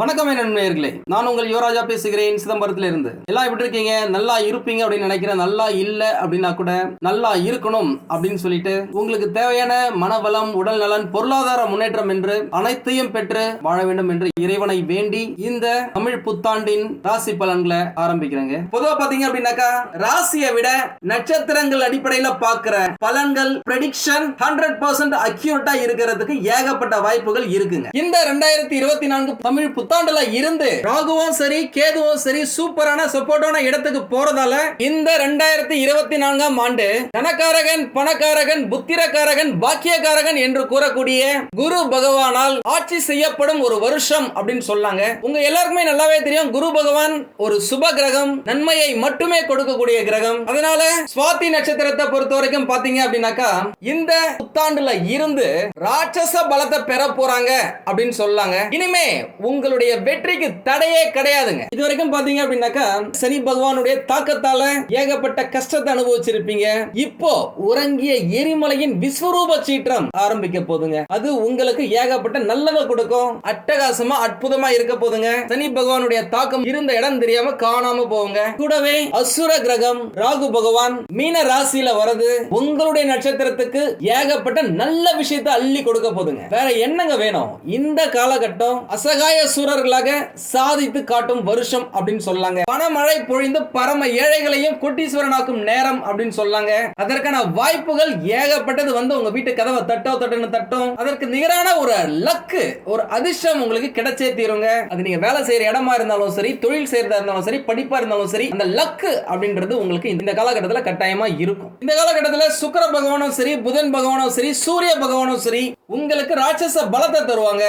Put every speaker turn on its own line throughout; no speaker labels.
வணக்கம் நண்பர்களே. நான் உங்கள் யுவராஜா பேசுகிறேன் சிதம்பரத்துல இருந்து எல்லாம் எப்படி இருக்கீங்க? நல்லா இருப்பீங்க அப்படின்னு நினைக்கிறேன். நல்லா இல்லை அப்படின்னா கூட நல்லா இருக்கணும் அப்படின்னு சொல்லிட்டு உங்களுக்கு தேவையான மனவளம் உடல் நலன் பொருளாதார முன்னேற்றம் என்று அனைத்தையும் பெற்று வாழ வேண்டும் என்று இறைவனை வேண்டி இந்த தமிழ் புத்தாண்டின் ராசி பலன்களை ஆரம்பிக்கிறேங்க. பொதுவா பாத்தீங்க அப்படின்னாக்கா ராசியை விட நட்சத்திரங்கள் அடிப்படையில பாக்குற பலன்கள் ப்ரெடிக்ஷன் ஹண்ட்ரட் பர்சன்ட் அக்யூரட்டா இருக்கிறதுக்கு ஏகப்பட்ட வாய்ப்புகள் இருக்குங்க. இந்த ரெண்டாயிரத்தி இருபத்தி நான்கு தமிழ் புத்தாண்டுல இருந்து ராகுவும் சரி கேதுவும் சரி சூப்பரான சப்போர்ட்டான இடத்துக்கு போறதால இந்த ரெண்டாயிரத்தி இருபத்தி நான்காம் ஆண்டு தனக்காரகன் பணக்காரகன் புத்திரக்காரகன் பாக்கியக்காரகன் என்று கூறக்கூடிய குரு பகவானால் ஆட்சி செய்யப்படும் ஒரு வருஷம் அப்படின்னு சொல்லாங்க உங்க எல்லாருக்குமே நல்லாவே தெரியும் குரு பகவான் ஒரு சுப கிரகம் நன்மையை மட்டுமே கொடுக்கக்கூடிய கிரகம். அதனால சுவாதி நட்சத்திரத்தை பொறுத்த வரைக்கும் பாத்தீங்க அப்படின்னாக்கா இந்த புத்தாண்டுல இருந்து ராட்சச பலத்தை பெற போறாங்க அப்படின்னு சொல்லாங்க இனிமே உங்களுடைய வெற்றிக்கு தடையே கிடையாதுங்க. இது வரைக்கும் பாத்தீங்க அப்படின்னாக்கா சனி பகவானுடைய தாக்கத்தால ஏகப்பட்ட கஷ்டத்தை அனுபவிச்சிருப்பீங்க. இப்போ உறங்கிய எரிமலையின் விஸ்வரூப சீற்றம் ஆரம்பிக்க போதுங்க. அது உங்களுக்கு ஏகப்பட்ட நல்லதை கொடுக்கும். அட்டகாசமா அற்புதமா இருக்க போதுங்க. சனி பகவானுடைய தாக்கம் இருந்த இடம் தெரியாம காணாம போவுங்க கூடவே அசுர கிரகம் ராகு பகவான் மீன ராசியில வரது உங்களுடைய நட்சத்திரத்துக்கு ஏகப்பட்ட நல்ல விஷயத்தை அள்ளி கொடுக்க போதுங்க. வேற என்னங்க வேணும்? இந்த காலகட்டம் அசகாய சூரர்களாக சாதித்து காட்டும் வருஷம் அப்படின்னு சொல்லாங்க. பணமழை பொழிந்து பரம ஏழைகளையும் கொட்டீஸ்வரனாக்கும் நேரம் அப்படின்னு சொல்லாங்க. அதற்கான வாய்ப்புகள் ஏகப்பட்டது வந்து உங்க வீட்டு கதவை தட்டோ தட்டுன்னு தட்டும். அதற்கு நிகரான ஒரு லக்கு ஒரு அதிர்ஷ்டம் உங்களுக்கு கிடைச்சே தீருங்க. அது நீங்க வேலை செய்யற இடமா இருந்தாலும் சரி தொழில் செய்யறதா இருந்தாலும் சரி படிப்பா இருந்தாலும் சரி அந்த லக்கு அப்படின்றது உங்களுக்கு இந்த காலகட்டத்தில் கட்டாயமா இருக்கும். இந்த காலகட்டத்தில் சுக்கர பகவானும் சரி புதன் பகவானும் சரி சூரிய பகவானும் சரி உங்களுக்கு ராட்சச பலத்தை தருவாங்க.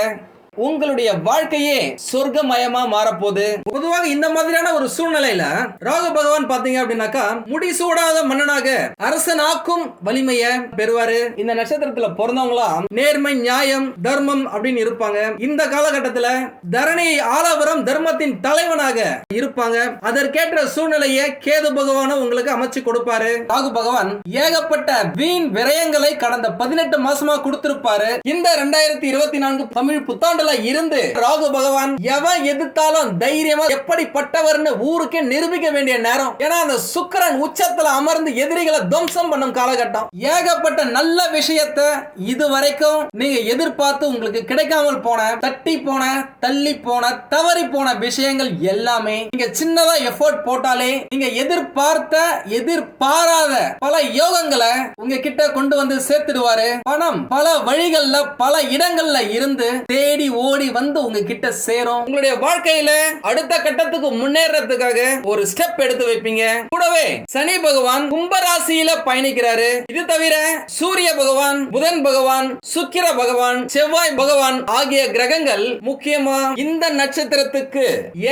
உங்களுடைய வாழ்க்கையே சொர்க்கமயமா மாறப்போகுது. பொதுவாக இந்த மாதிரியான ஒரு சூழ்நிலையில ராகு பகவான் பாத்தீங்க அப்படின்னாக்கா முடிசூடாத மன்னனாக அரசனாக்கும் வலிமைய பெறுவாரு. இந்த நட்சத்திரத்துல பிறந்தவங்களா நேர்மை நியாயம் தர்மம் அப்படின்னு இருப்பாங்க. இந்த காலகட்டத்துல தரணி ஆலவரம் தர்மத்தின் தலைவனாக இருப்பாங்க. அதற்கேற்ற சூழ்நிலையை கேது பகவானும் உங்களுக்கு அமைச்சு கொடுப்பாரு. ராகு பகவான் ஏகப்பட்ட வீண் விரயங்களை கடந்த பதினெட்டு மாசமா கொடுத்திருப்பாரு. இந்த ரெண்டாயிரத்தி இருபத்தி நான்கு தமிழ் புத்தாண்டு இடத்துல இருந்து ராகு பகவான் எவன் எதிர்த்தாலும் தைரியமா எப்படிப்பட்டவர்னு ஊருக்கே நிரூபிக்க வேண்டிய நேரம். ஏன்னா அந்த சுக்கரன் உச்சத்துல அமர்ந்து எதிரிகளை துவம்சம் பண்ணும் காலகட்டம். ஏகப்பட்ட நல்ல விஷயத்த இது வரைக்கும் நீங்க எதிர்பார்த்து உங்களுக்கு கிடைக்காமல் போன தட்டி போன தள்ளி போன தவறி போன விஷயங்கள் எல்லாமே நீங்க சின்னதா எஃபோர்ட் போட்டாலே நீங்க எதிர்பார்த்த எதிர்பாராத பல யோகங்களை உங்ககிட்ட கொண்டு வந்து சேர்த்துடுவாரு. பணம் பல வழிகள்ல பல இடங்கள்ல இருந்து தேடி ஓடி வந்து உங்ககிட்ட சேரும். உங்களுடைய வாழ்க்கையில அடுத்த கட்டத்துக்கு முன்னேறதுக்காக ஒரு ஸ்டெப் எடுத்து வைப்பீங்க. கூடவே சனி பகவான் கும்பராசியில பயணிக்கிறாரு. இது தவிர சூரிய பகவான் புதன் பகவான் சுக்கிர பகவான் செவ்வாய் பகவான் ஆகிய கிரகங்கள் முக்கியமா இந்த நட்சத்திரத்துக்கு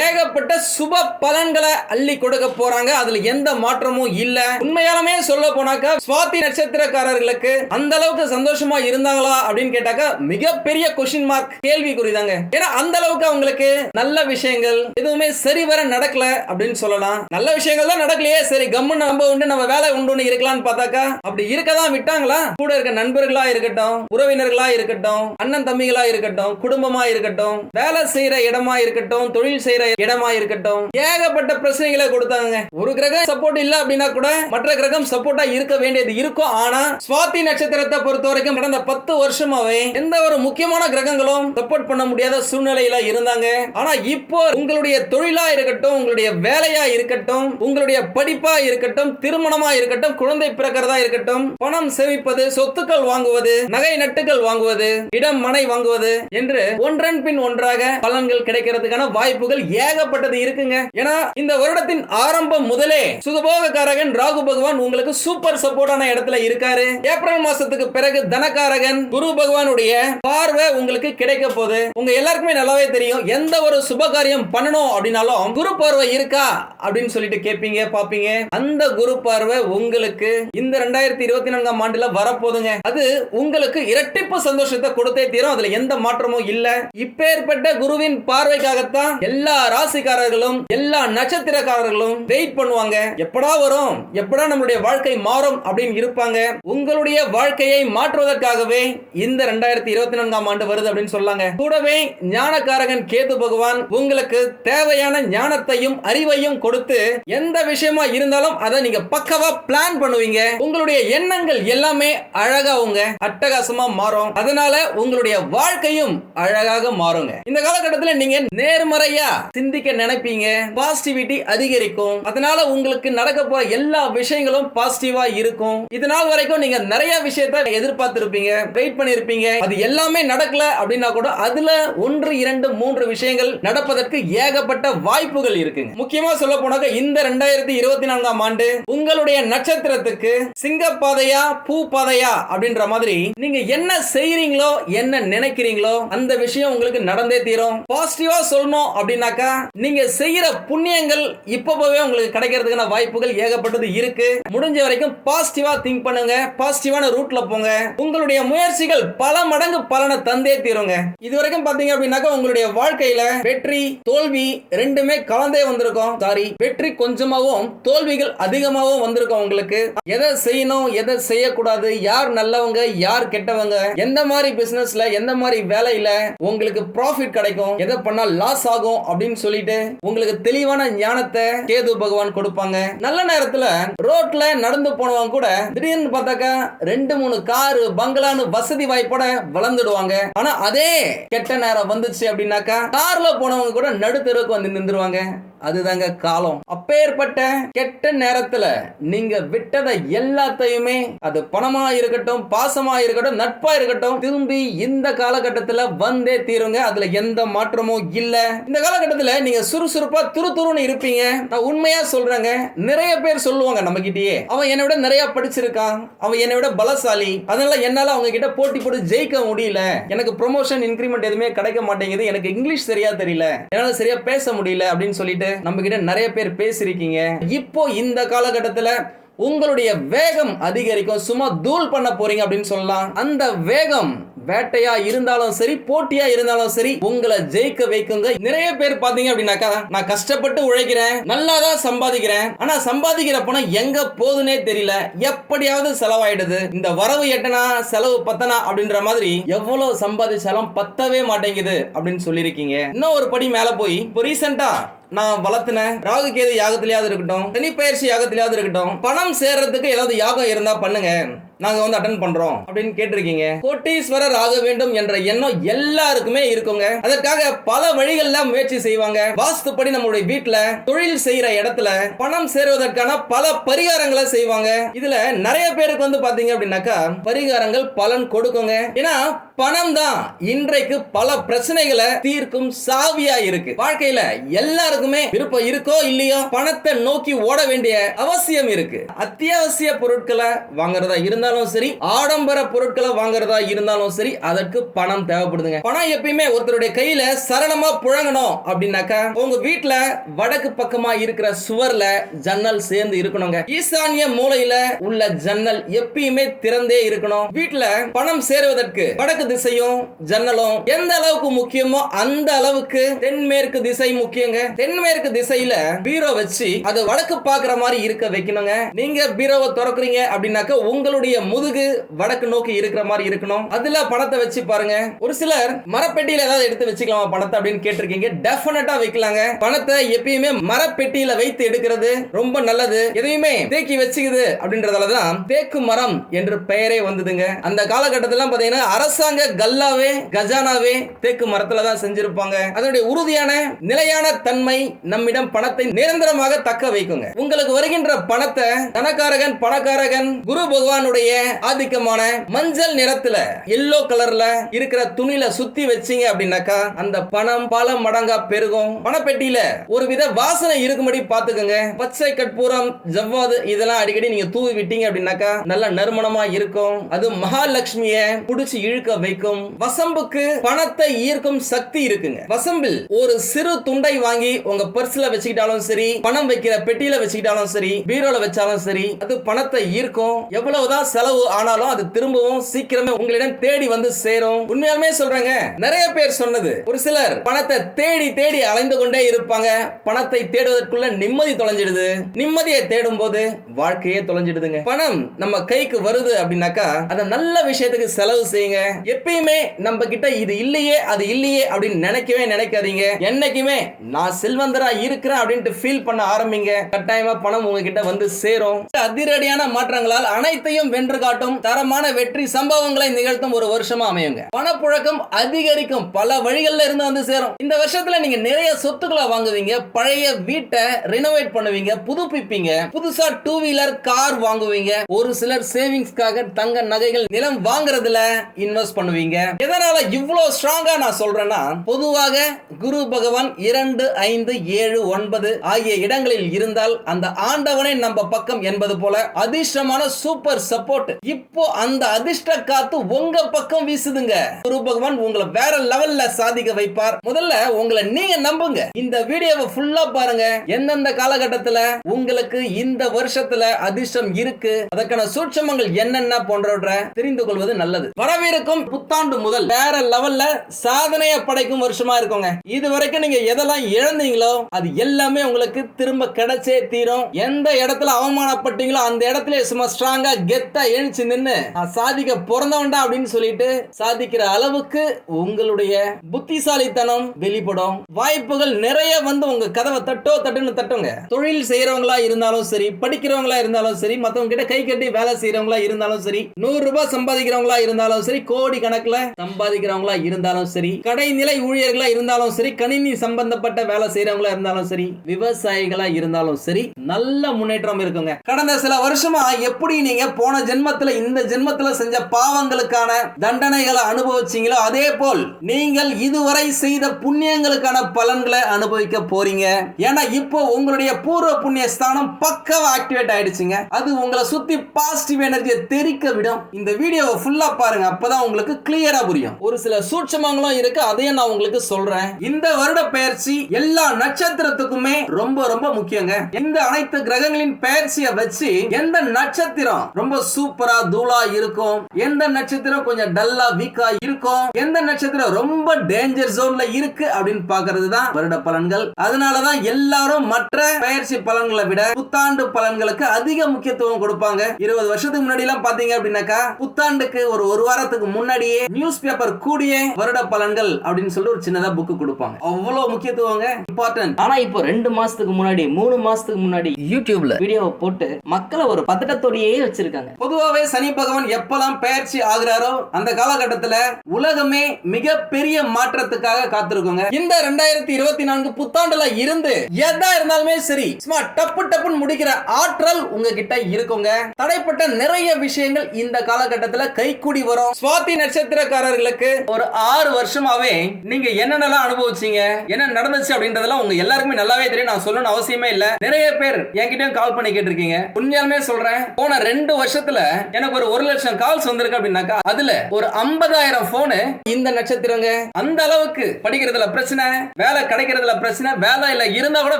ஏகப்பட்ட சுப பலன்களை அள்ளி கொடுக்க போறாங்க. அதுல எந்த மாற்றமும் இல்ல. உண்மையாலுமே சொல்ல போனாக்கா சுவாதி நட்சத்திரக்காரர்களுக்கு அந்த அளவுக்கு சந்தோஷமா இருந்தாங்களா அப்படின்னு கேட்டாக்கா மிகப்பெரிய கொஸ்டின் மார்க் கேள்வி தாங்க ஏன்னா அந்த அளவுக்கு அவங்களுக்கு நல்ல விஷயங்கள் எதுவுமே சரிவர நடக்கல அப்படின்னு சொல்லலாம். நல்ல விஷயங்கள் தான் நடக்கலையே. சரி கம்மு நம்ம உண்டு நம்ம வேலை உண்டு இருக்கலாம்னு பார்த்தாக்கா அப்படி இருக்கதான் விட்டாங்களா? கூட இருக்க நண்பர்களா இருக்கட்டும் உறவினர்களா இருக்கட்டும் அண்ணன் தம்பிகளா இருக்கட்டும் குடும்பமா இருக்கட்டும் வேலை செய்யற இடமா இருக்கட்டும் தொழில் செய்யற இடமா இருக்கட்டும் ஏகப்பட்ட பிரச்சனைகளை கொடுத்தாங்க. ஒரு கிரகம் சப்போர்ட் இல்ல அப்படின்னா கூட மற்ற கிரகம் சப்போர்ட்டா இருக்க வேண்டியது இருக்கும். ஆனா சுவாதி நட்சத்திரத்தை பொறுத்த வரைக்கும் கடந்த பத்து வருஷமாவே எந்த ஒரு முக்கியமான கிரகங்களும் சப்போர்ட் பண்ண முடியாத சூழ்நிலையில இருந்தாங்க. ஆனா இப்போ உங்களுடைய தொழிலா இருக்கட்டும் உங்களுடைய வேலையா இருக்கட்டும் உங்களுடைய படிப்பா இருக்கட்டும் திருமணமா இருக்கட்டும் குழந்தை பிறக்கிறதா இருக்கட்டும் பணம் சேமிப்பது சொத்துக்கள் வாங்குவது நகை நட்டுகள் வாங்குவது இடம் மனை வாங்குவது என்று ஒன்றன் பின் ஒன்றாக பலன்கள் கிடைக்கிறதுக்கான வாய்ப்புகள் ஏகப்பட்டது இருக்குங்க. ஏன்னா இந்த வருடத்தின் ஆரம்பம் முதலே சுகபோகக்காரகன் ராகு பகவான் உங்களுக்கு சூப்பர் சப்போர்ட்டான இடத்துல இருக்காரு. ஏப்ரல் மாசத்துக்கு பிறகு தனகாரகன் குரு பகவானுடைய பார்வை உங்களுக்கு கிடைக்க போகுது. உங்க எல்லாருக்குமே நல்லாவே தெரியும் எந்த ஒரு சுப காரியம் பண்ணணும் அப்படின்னாலும் குரு பார்வை இருக்கா அப்படின்னு சொல்லிட்டு கேட்பீங்க பாப்பீங்க. அந்த குரு பார்வை உங்களுக்கு இந்த ரெண்டாயிரத்தி இருபத்தி நான்காம் ஆண்டுல வரப்போதுங்க அது உங்களுக்கு இரட்டிப்பு சந்தோஷத்தை கொடுத்தே தீரும். அதுல எந்த மாற்றமும் இல்ல. இப்பேற்பட்ட குருவின் பார்வைக்காகத்தான் எல்லா ராசிக்காரர்களும் எல்லா நட்சத்திரக்காரர்களும் வெயிட் பண்ணுவாங்க. எப்படா வரும்? எப்படா நம்மளுடைய வாழ்க்கை மாறும் அப்படின்னு இருப்பாங்க. உங்களுடைய வாழ்க்கையை மாற்றுவதற்காகவே இந்த ரெண்டாயிரத்தி இருபத்தி நான்காம் ஆண்டு வருது அப்படின்னு சொல்லாங்க. கூடவே ஞானக்காரகன் கேது பகவான் உங்களுக்கு தேவையான ஞானத்தையும் அறிவையும் கொடுத்து எந்த விஷயமா இருந்தாலும் அதை நீங்க பக்கவா பிளான் பண்ணுவீங்க. உங்களுடைய எண்ணங்கள் எல்லாமே அழகா உங்க அட்டகாசமா மாறும். அதனால உங்களுடைய வாழ்க்கையும் அழகாக மாறுங்க. இந்த காலகட்டத்தில் நீங்க நேர்மறையா சிந்திக்க நினைப்பீங்க. பாசிட்டிவிட்டி அதிகரிக்கும். அதனால உங்களுக்கு நடக்க போற எல்லா விஷயங்களும் பாசிட்டிவா இருக்கும். இது நாள் வரைக்கும் நீங்க நிறைய விஷயத்தை எதிர்பார்த்திருப்பீங்க. வெயிட் பண்ணிருப்பீங்க. அது எல்லாமே நடக்கல அப்படின்னா கூட அதுல ஒன்று இரண்டு மூன்று விஷயங்கள் நடப்பதற்கு ஏகப்பட்ட வாய்ப்புகள் இருக்குங்க. முக்கியமா சொல்ல போனாக்க இந்த ரெண்டாயிரத்தி இருபத்தி நான்காம் ஆண்டு உங்களுடைய நட்சத்திரத்துக்கு சிங்கப்பாதையா பூ பாதையா அப்படின்ற மாதிரி நீங்க என்ன செய்யறீங்களோ என்ன நினைக்கிறீங்களோ அந்த விஷயம் உங்களுக்கு நடந்தே தீரும். பாசிட்டிவா சொல்லணும் அப்படின்னாக்கா நீங்க செய்யற புண்ணியங்கள் இப்பவே உங்களுக்கு கிடைக்கிறதுக்கான வாய்ப்புகள் ஏகப்பட்டது இருக்கு. முடிஞ்ச வரைக்கும் பாசிட்டிவா திங்க் பண்ணுங்க பாசிட்டிவான ரூட்ல போங்க. உங்களுடைய முயற்சிகள் பல மடங்கு பலனை தந்தே தீருங்க. இது வரைக்கும் பாத்தீங்க அப்படின்னாக்கா உங்களுடைய வாழ்க்கையில வெற்றி தோல்வி ரெண்டுமே கலந்தே வந்திருக்கும். சாரி வெற்றி கொஞ்சமாவும் தோல்விகள் அதிகமாகவும் வந்திருக்கும் உங்களுக்கு. எதை செய்யணும் எதை செய்யக்கூடாது யார் நல்லவங்க யார் கெட்டவங்க எந்த மாதிரி பிசினஸ்ல எந்த மாதிரி வேலையில உங்களுக்கு ப்ராஃபிட் கிடைக்கும் எதை பண்ணா லாஸ் ஆகும் அப்படின்னு சொல்லிட்டு உங்களுக்கு தெளிவான ஞானத்தை கேது பகவான் கொடுப்பாங்க. நல்ல நேரத்துல ரோட்ல நடந்து போனவங்க கூட திடீர்னு பார்த்தாக்கா ரெண்டு மூணு காரு பங்களான்னு வசதி வாய்ப்போட வளர்ந்துடுவாங்க. ஆனா அதே கெட்ட நேரம் வந்துச்சு அப்படின்னாக்கா கார்ல போனவங்க கூட நடுத்தருவுக்கு வந்து நின்றுவாங்க அதுதாங்க காலம். அப்பேற்பட்ட கெட்ட நேரத்துல நீங்க விட்டதை எல்லாத்தையுமே அது பணமா இருக்கட்டும் பாசமா இருக்கட்டும் நட்பா இருக்கட்டும் திரும்பி இந்த காலகட்டத்துல வந்தே தீருங்க. அதுல எந்த மாற்றமும் இல்ல. இந்த காலகட்டத்துல நீங்க சுறுசுறுப்பா துரு துருன்னு இருப்பீங்க. நான் உண்மையா சொல்றேங்க. நிறைய பேர் சொல்லுவாங்க நம்ம கிட்டயே அவன் என்னை விட நிறைய படிச்சிருக்கான். அவன் என்னை விட பலசாலி. அதனால என்னால அவங்க கிட்ட போட்டி போட்டு ஜெயிக்க முடியல. எனக்கு ப்ரொமோஷன் இன்க்ரிமெண்ட் எதுவுமே கிடைக்க மாட்டேங்குது. எனக்கு இங்கிலீஷ் சரியா தெரியல. என்னால சரியா பேச முடியல அப்படின்னு சொல்லிட்டு நம்ம கிட்ட நிறைய பேர் பேசியிருக்கீங்க. இப்போ இந்த காலகட்டத்துல உங்களுடைய வேகம் அதிகரிக்கும். சும்மா தூள் பண்ண போறீங்க அப்படின்னு சொல்லலாம். அந்த வேகம் வேட்டையா இருந்தாலும் சரி போட்டியா இருந்தாலும் சரி உங்களை ஜெயிக்க வைக்குங்க. நிறைய பேர் பாத்தீங்க அப்படின்னாக்கா நான் கஷ்டப்பட்டு உழைக்கிறேன் நல்லா தான் சம்பாதிக்கிறேன். ஆனா சம்பாதிக்கிற பணம் எங்க போகுதுன்னே தெரியல. எப்படியாவது செலவாயிடுது. இந்த வரவு எட்டனா செலவு பத்தனா அப்படின்ற மாதிரி எவ்வளவு சம்பாதிச்சாலும் பத்தவே மாட்டேங்குது அப்படின்னு சொல்லியிருக்கீங்க. இன்னும் ஒரு படி மேல போய் இப்போ ரீசெண்டா நான் வளர்த்தின ராகு கேது யாகத்திலேயாவது இருக்கட்டும் சனி பயிற்சி யாகத்திலேயாவது இருக்கட்டும் பணம் சேர்றதுக்கு ஏதாவது யாகம் இருந்தா பண்ணுங்க. நாங்க வந்து அட்டன் பண்றோம் அப்படின்னு கேட்டிருக்கீங்க. கோட்டீஸ்வரர் ஆக வேண்டும் என்ற எண்ணம் எல்லாருக்குமே இருக்குங்க. அதற்காக பல வழிகள்ல முயற்சி செய்வாங்க. வாஸ்துப்படி நம்மளுடைய வீட்டுல தொழில் செய்யற இடத்துல பணம் சேருவதற்கான பல பரிகாரங்களை செய்வாங்க. இதுல நிறைய பேருக்கு வந்து பாத்தீங்க அப்படின்னாக்கா பரிகாரங்கள் பலன் கொடுக்குங்க. ஏன்னா பணம் தான் இன்றைக்கு பல பிரச்சனைகளை தீர்க்கும் சாவியா இருக்கு. வாழ்க்கையில எல்லாருக்குமே விருப்பம் இருக்கோ இல்லையோ பணத்தை நோக்கி ஓட வேண்டிய அவசியம் இருக்கு. அத்தியாவசிய பொருட்களை வாங்குறதா இருந்தாலும் சரி ஆடம்பர பொருட்களை வாங்குறதா இருந்தாலும் சரி அதற்கு பணம் தேவைப்படுதுங்க. பணம் எப்பயுமே ஒருத்தருடைய கையில சரணமா புழங்கணும் அப்படின்னாக்கா உங்க வீட்டுல வடக்கு பக்கமா இருக்கிற சுவர்ல ஜன்னல் சேர்ந்து இருக்கணுங்க. ஈசானிய மூலையில உள்ள ஜன்னல் எப்பயுமே திறந்தே இருக்கணும். வீட்டுல பணம் சேருவதற்கு வடக்கு திசையும் ஜன்னலும் எந்த அளவுக்கு முக்கியமோ அந்த அளவுக்கு தென்மேற்கு திசை முக்கியங்க. தென்மேற்கு திசையில பீரோ வச்சு அது வடக்கு பாக்குற மாதிரி இருக்க வைக்கணுங்க. நீங்க பீரோவை திறக்குறீங்க அப்படின்னாக்க உங்களுடைய முதுகு வடக்கு நோக்கி இருக்கிற மாதிரி இருக்கணும். அதுல பணத்தை வச்சு பாருங்க. ஒரு சிலர் மரப்பெட்டியில ஏதாவது எடுத்து வச்சுக்கலாமா பணத்தை அப்படின்னு கேட்டிருக்கீங்க. டெஃபினட்டா வைக்கலாங்க. பணத்தை எப்பயுமே மரப்பெட்டியில வைத்து எடுக்கிறது ரொம்ப நல்லது. எதையுமே தேக்கி வச்சுக்குது அப்படின்றதாலதான் தேக்கு மரம் என்று பெயரே வந்ததுங்க. அந்த காலகட்டத்திலாம் பாத்தீங்கன்னா அரசாங்க கல்லாவே கஜானாவே தேக்கு மரத்துல தான் செஞ்சிருப்பாங்க. அதனுடைய உறுதியான நிலையான தன்மை நம்மிடம் பணத்தை நிரந்தரமாக தக்க வைக்குங்க. உங்களுக்கு வருகின்ற பணத்தை தனக்காரகன் பணக்காரகன் குரு பகவானுடைய ஆதிக்கமான மஞ்சள் நிறத்துல எல்லோ கலர்ல இருக்கிற துணியில சுத்தி வச்சீங்க அப்படின்னாக்கா அந்த பணம் பல மடங்கா பெருகும். பணப்பெட்டியில ஒரு வித வாசனை இருக்கும்படி பாத்துக்கோங்க பச்சை கற்பூரம் ஜவ்வாது இதெல்லாம் அடிக்கடி நீங்க தூவி விட்டீங்க அப்படின்னாக்கா நல்ல நறுமணமா இருக்கும். அது மகாலட்சுமிய புடிச்சு இழுக்க வைக்கும் வசம்புக்கு பணத்தை ஈர்க்கும் சக்தி இருக்குங்க. வசம்பில் ஒரு சிறு துண்டை வாங்கி உங்க பர்ஸ்ல வச்சுக்கிட்டாலும் சரி பணம் வைக்கிற பெட்டியில வச்சுக்கிட்டாலும் சரி பீரோல வச்சாலும் சரி அது பணத்தை ஈர்க்கும். எவ்வளவுதான் செலவு ஆனாலும் அது திரும்பவும் சீக்கிரமே உங்களிடம் தேடி வந்து சேரும். உண்மையாலுமே சொல்றேங்க. நிறைய பேர் சொன்னது. ஒரு சிலர் பணத்தை தேடி தேடி அலைந்து கொண்டே இருப்பாங்க. பணத்தை தேடுவதற்குள்ள நிம்மதி தொலைஞ்சிடுது. நிம்மதியை தேடும் போது வாழ்க்கையே தொலைஞ்சிடுதுங்க. பணம் நம்ம கைக்கு வருது அப்படின்னாக்கா அதை நல்ல விஷயத்துக்கு செலவு செய்யுங்க. எப்பயுமே நம்ம கிட்ட இது இல்லையே அது இல்லையே அப்படின்னு நினைக்கவே நினைக்காதீங்க. என்னைக்குமே நான் செல்வந்தரா இருக்கிறேன் அப்படின்ட்டு ஃபீல் பண்ண ஆரம்பிங்க. கட்டாயமா பணம் உங்ககிட்ட வந்து சேரும். அதிரடியான மாற்றங்களால் அனைத்தையும் வென்று காட்டும் தரமான வெற்றி சம்பவங்களை நிகழ்த்தும் ஒரு வருஷமா அமையுங்க. பணப்புழக்கம் அதிகரிக்கும் பல வழிகள்ல இருந்து வந்து சேரும். இந்த வருஷத்துல நீங்க நிறைய சொத்துக்களை வாங்குவீங்க பழைய வீட்டை ரினோவேட் பண்ணுவீங்க புதுப்பிப்பீங்க புதுசா டூ வீலர் கார் வாங்குவீங்க. ஒரு சிலர் சேவிங்ஸ்க்காக தங்க நகைகள் நிலம் வாங்குறதுல இன்வெஸ்ட் பண்ண பண்ணுவீங்க? எதனால இவ்வளவு ஸ்ட்ராங்கா நான் சொல்றேன்னா பொதுவாக குரு பகவான் இரண்டு ஐந்து ஏழு ஒன்பது ஆகிய இடங்களில் இருந்தால் அந்த ஆண்டவனை நம்ம பக்கம் என்பது போல அதிர்ஷ்டமான சூப்பர் சப்போர்ட் இப்போ அந்த அதிர்ஷ்ட காத்து உங்க பக்கம் வீசுதுங்க. குரு பகவான் உங்களை வேற லெவல்ல சாதிக்க வைப்பார். முதல்ல உங்களை நீங்க நம்புங்க. இந்த வீடியோவை ஃபுல்லா பாருங்க. எந்தெந்த காலகட்டத்துல உங்களுக்கு இந்த வருஷத்துல அதிர்ஷ்டம் இருக்கு அதற்கான சூட்சமங்கள் என்னென்ன போன்றவற்றை தெரிந்து கொள்வது நல்லது. வரவிருக்கும் புத்தாண்டு முதல் வேற லெவல்ல சாதனையை படைக்கும் வருஷமா இருக்குங்க. இது வரைக்கும் நீங்க எதெல்லாம் இழந்தீங்களோ அது எல்லாமே உங்களுக்கு திரும்ப கிடைச்சே தீரும். எந்த இடத்துல அவமானப்பட்டீங்களோ அந்த இடத்துல சும்மா ஸ்ட்ராங்கா கெத்தா எழுச்சி நின்னு சாதிக்க பிறந்தவன்டா அப்படின்னு சொல்லிட்டு சாதிக்கிற அளவுக்கு உங்களுடைய புத்திசாலித்தனம் வெளிப்படும். வாய்ப்புகள் நிறைய வந்து உங்க கதவை தட்டோ தட்டுன்னு தட்டுங்க. தொழில் செய்யறவங்களா இருந்தாலும் சரி படிக்கிறவங்களா இருந்தாலும் சரி மத்தவங்க கிட்ட கை கட்டி வேலை செய்யறவங்களா இருந்தாலும் சரி நூறு ரூபாய் சம்பாதிக்கிறவங்களா இருந்தாலும் சரி கோடி கணக்கில் சம்பாதிக்கிறவங்களா இருந்தாலும் சரி கடைநிலை ஊழியர்களா இருந்தாலும் சரி கணினி சம்பந்தப்பட்ட வேலை செய்யறவங்களா இருந்தாலும் சரி விவசாயிகளா இருந்தாலும் சரி நல்ல முன்னேற்றம் இருக்குங்க. கடந்த சில வருஷமா எப்படி நீங்க போன ஜென்மத்துல இந்த ஜென்மத்துல செஞ்ச பாவங்களுக்கான தண்டனைகளை அனுபவிச்சீங்களோ அதே போல் நீங்கள் இதுவரை செய்த புண்ணியங்களுக்கான பலன்களை அனுபவிக்க போறீங்க. ஏன்னா இப்போ உங்களுடைய பூர்வ புண்ணிய ஸ்தானம் பக்கவா ஆக்டிவேட் ஆயிடுச்சுங்க. அது உங்களை சுத்தி பாசிட்டிவ் எனர்ஜியை தெரிக்க விடும். இந்த வீடியோவை ஃபுல்லா பாருங்க. அப்பதான் உங்களுக்கு கிளியரா புரியும். ஒரு சில சூட்சமங்களும் இருக்கு அதையும் நான் உங்களுக்கு சொல்றேன். இந்த வருட பெயர்ச்சி எல்லா நட்சத்திரத்துக்குமே ரொம்ப ரொம்ப முக்கியங்க. இந்த அனைத்து கிரகங்களின் பெயர்ச்சியை வச்சு எந்த நட்சத்திரம் ரொம்ப சூப்பரா தூளா இருக்கும் எந்த நட்சத்திரம் கொஞ்சம் டல்லா வீக்கா இருக்கும் எந்த நட்சத்திரம் ரொம்ப டேஞ்சர் ஜோன்ல இருக்கு அப்படின்னு பாக்குறது தான் வருட பலன்கள். அதனாலதான் எல்லாரும் மற்ற பயிற்சி பலன்களை விட புத்தாண்டு பலன்களுக்கு அதிக முக்கியத்துவம் கொடுப்பாங்க. இருபது வருஷத்துக்கு முன்னாடி எல்லாம் பாத்தீங்க அப்படின்னாக்கா புத்தாண்டுக்கு ஒரு ஒரு வாரத்துக்கு முன்னாடி முன்னாடியே நியூஸ் பேப்பர் கூடிய வருட பலன்கள் அப்படின்னு சொல்லி ஒரு சின்னதா புக் கொடுப்பாங்க. அவ்வளவு முக்கியத்துவங்க இம்பார்ட்டன்ட் ஆனா இப்போ ரெண்டு மாசத்துக்கு முன்னாடி மூணு மாசத்துக்கு முன்னாடி யூடியூப்ல வீடியோவை போட்டு மக்களை ஒரு பதட்டத்தோடயே வச்சிருக்காங்க. பொதுவாவே சனி பகவான் எப்பெல்லாம் பெயர்ச்சி ஆகுறாரோ அந்த காலகட்டத்துல உலகமே மிகப்பெரிய மாற்றத்துக்காக காத்திருக்குங்க. இந்த ரெண்டாயிரத்தி இருபத்தி நான்கு புத்தாண்டுல இருந்து எதா இருந்தாலுமே சரி சும்மா டப்பு டப்புன்னு முடிக்கிற ஆற்றல் உங்ககிட்ட இருக்குங்க. தடைப்பட்ட நிறைய விஷயங்கள் இந்த காலகட்டத்துல கைக்கூடி வரும். சுவாதி நட்சத்திரக்காரர்களுக்கு ஒரு ஆறு வருஷமாவே நீங்க என்னென்னலாம் அனுபவிச்சீங்க? என்ன நடந்துச்சு அப்படின்றதெல்லாம் உங்க எல்லாருக்குமே நல்லாவே தெரியும். நான் சொல்லணும் அவசியமே இல்ல. நிறைய பேர் என்கிட்டயும் கால் பண்ணி கேட்டிருக்கீங்க. உண்மையாலுமே சொல்றேன் போன ரெண்டு வருஷத்துல எனக்கு ஒரு ஒரு லட்சம் கால்ஸ் வந்திருக்கு அப்படின்னாக்கா அதுல ஒரு ஐம்பதாயிரம் போனு இந்த நட்சத்திரங்க. அந்த அளவுக்கு படிக்கிறதுல பிரச்சனை வேலை கிடைக்கிறதுல பிரச்சனை வேலை இல்ல இருந்தா கூட